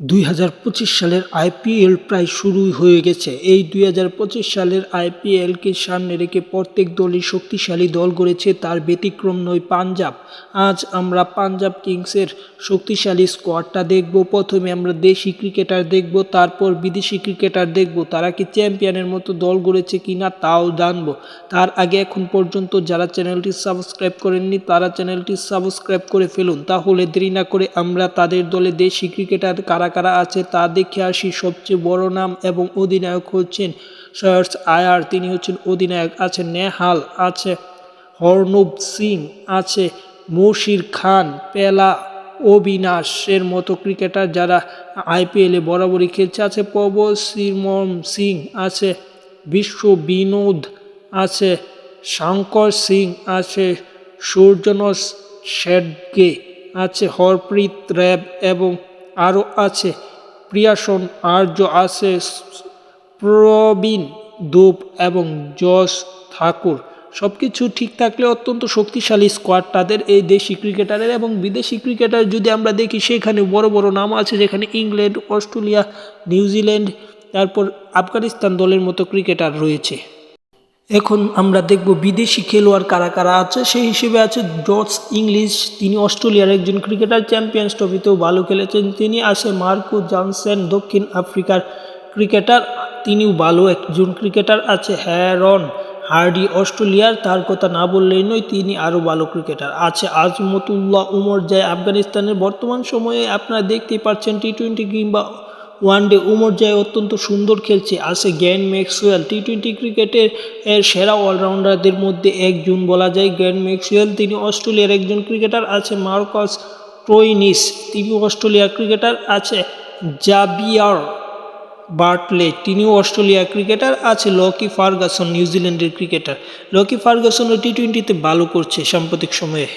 দুই হাজার পঁচিশ সালের আইপিএল প্রায় শুরুই হয়ে গেছে। এই দুই হাজার পঁচিশ সালের আইপিএলকে সামনে রেখে প্রত্যেক দলই শক্তিশালী দল গড়েছে, তার ব্যতিক্রম নয় পাঞ্জাব। আজ আমরা পাঞ্জাব কিংসের শক্তিশালী স্কোয়াডটা দেখব। প্রথমে আমরা দেশি ক্রিকেটার দেখব, তারপর বিদেশি ক্রিকেটার দেখব, তারা কি চ্যাম্পিয়নের মতো দল গড়েছে কি না তাও জানব। তার আগে এখন পর্যন্ত যারা চ্যানেলটি সাবস্ক্রাইব করেননি, তারা চ্যানেলটি সাবস্ক্রাইব করে ফেলুন। তাহলে দেরি না করে আমরা তাদের দলে দেশি ক্রিকেটার কারা কারা আছে তা দেখে আসি। সবচেয়ে বড় নাম এবং অধিনায়ক হচ্ছেন সয়ার্স আয়ার। তিনি হচ্ছেন অধিনায়ক, আছে নেহাল, আছে হরনুব সিং, আছে মশির খান, পেলা অবিনাশের মতো ক্রিকেটার যারা আইপিএলে বরাবরই খেলছে, আছে প্রবল সিমম সিং, আছে বিশ্ব বিনোদ, আছে শঙ্কর সিং, আছে সূর্যনস শেডগে আছে হরপ্রীত র্যাব এবং আরও আছে। প্রিয়াসন, আর্য আছে প্রবীণ দূপ এবং যশ ঠাকুর। সব কিছু ঠিক থাকলে অত্যন্ত শক্তিশালী স্কোয়াড তাদের এই দেশি ক্রিকেটারের এবং বিদেশি ক্রিকেটার যদি আমরা দেখি, সেখানে বড় বড় নাম আছে যেখানে ইংল্যান্ড, অস্ট্রেলিয়া, নিউজিল্যান্ড, তারপর আফগানিস্তান দলের মতো ক্রিকেটার রয়েছে। এখন আমরা দেখব বিদেশি খেলোয়াড় কারা কারা আছে। সেই হিসেবে আছে জর্জ ইংলিশ, তিনি অস্ট্রেলিয়ার একজন ক্রিকেটার, চ্যাম্পিয়ন্স ট্রফিতেও ভালো খেলেছেন। তিনি আছে মার্কো জনসেন, দক্ষিণ আফ্রিকার ক্রিকেটার। তিনিও ভালো একজন ক্রিকেটার আছে, হ্যারন হার্ডি, অস্ট্রেলিয়ার। তার কথা না বললেই নয়, তিনি আরও ভালো ক্রিকেটার আছে। আজমতুল্লাহ উমর যায় আফগানিস্তানের বর্তমান সময়ে আপনারা দেখতেই পাচ্ছেন টি টোয়েন্টি কিংবা ওয়ানডে উমর যায় অত্যন্ত সুন্দর খেলছে আছে গ্যান ম্যাক্সওয়েল টি টোয়েন্টি ক্রিকেটের, এর সেরা অলরাউন্ডারদের মধ্যে একজন বলা যায়। গ্যান ম্যাক্সওয়েল, তিনি অস্ট্রেলিয়ার একজন ক্রিকেটার আছে, মার্কাস ট্রোইনিস তিনি অস্ট্রেলিয়ার ক্রিকেটার আছে। জাবিয়ার বার্টলে, তিনিও অস্ট্রেলিয়ার ক্রিকেটার আছে। লকি ফার্গাসন, নিউজিল্যান্ডের ক্রিকেটার। লকি ফার্গাসনও টি টোয়েন্টিতে ভালো করছে সাম্প্রতিক সময়ে।